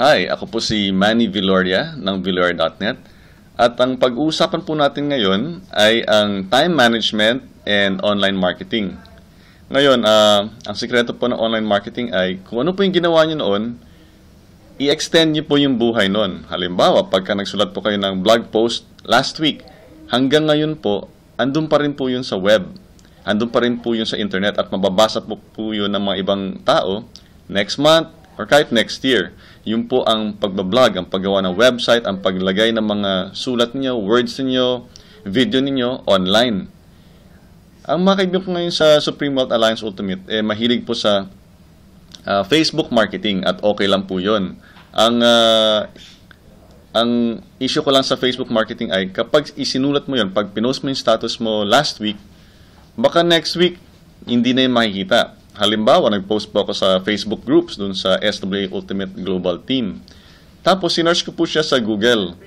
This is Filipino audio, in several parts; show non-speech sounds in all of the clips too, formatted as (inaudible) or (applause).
Hi, ako po si Manny Villoria ng Villoria.net at ang pag-uusapan po natin ngayon ay ang time management and online marketing. Ngayon, ah, ang sikreto po ng online marketing ay kung ano po yung ginawa nyo noon, i-extend nyo po yung buhay noon. Halimbawa, pagka nagsulat po kayo ng blog post last week, hanggang ngayon po, andun pa rin po yun sa web. Andun pa rin po yun sa internet at mababasa po, po yun ng mga ibang tao next month or kahit next year. Yun po ang pagbablog, ang paggawa ng website, ang paglagay ng mga sulat niyo, words niyo, video ninyo online. Ang mga kaibigan ko ngayon sa Supreme Wealth Alliance Ultimate, eh, mahilig po sa ah, Facebook marketing at okay lang po yun. Ang, ah, ang issue ko lang sa Facebook marketing ay kapag isinulat mo yun, pag pinost mo yung status mo last week, baka next week, hindi na yung makikita. Halimbawa, nag-post po ako sa Facebook groups dun sa SWA Ultimate Global Team. Tapos, sinearch ko po siya sa Google.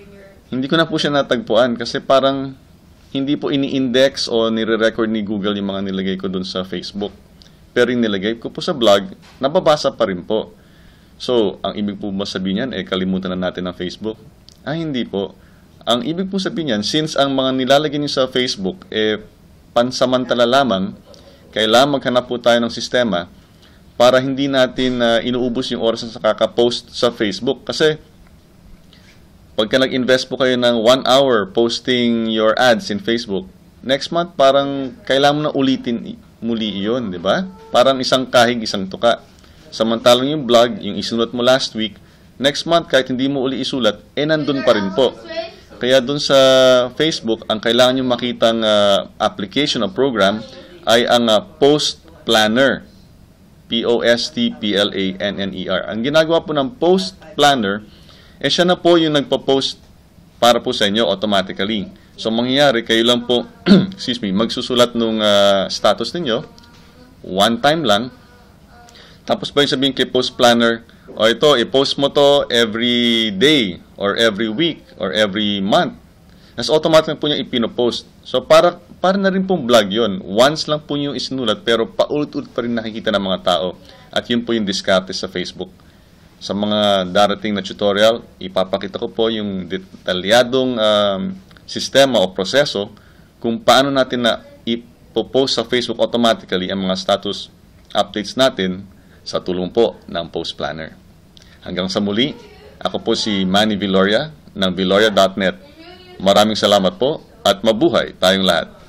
Hindi ko na po siya natagpuan kasi parang hindi po ini-index o nire-record ni Google yung mga nilagay ko dun sa Facebook. Pero yung nilagay ko po sa blog, nababasa pa rin po. So, ang ibig po ba sabihin yan, eh, kalimutan na natin ang Facebook? Ah, hindi po. Ang ibig po sabihin yan, since ang mga nilalagay niyo sa Facebook, eh, pansamantala lamang, kailangan maghanap po tayo ng sistema para hindi natin ah, inuubos yung oras sa kakapost sa Facebook. Kasi, pagka nag-invest po kayo ng one hour posting your ads in Facebook, next month parang kailangan mo na ulitin muli iyon, di ba? Parang isang kahig, isang tuka. Samantalang yung blog, yung isulat mo last week, next month kahit hindi mo uli isulat, eh nandun pa rin po. Kaya dun sa Facebook, ang kailangan nyo makitang ah, application o program ay ang ah, Post Planner. P-O-S-T-P-L-A-N-N-E-R. Ang ginagawa po ng Post Planner, eh siya na po yung nagpo-post para po sa inyo automatically. So, mangyayari, kayo lang po, (clears throat) excuse me, magsusulat nung ah, status ninyo, one time lang, tapos yung sabihin kay Post Planner, o ito, i-post mo to every day, or every week, or every month. Tapos automatic po niya ipinopost. So para, para na rin pong vlog yon Once lang po yung isinulat, pero paulit-ulit pa rin nakikita ng mga tao. At yun po yung diskarte sa Facebook. Sa mga darating na tutorial, ipapakita ko po yung detalyadong um, sistema o proseso kung paano natin na ipopost sa Facebook automatically ang mga status updates natin sa tulong po ng Post Planner. Hanggang sa muli, ako po si Manny Villoria ng Villoria.net. Maraming salamat po at mabuhay tayong lahat.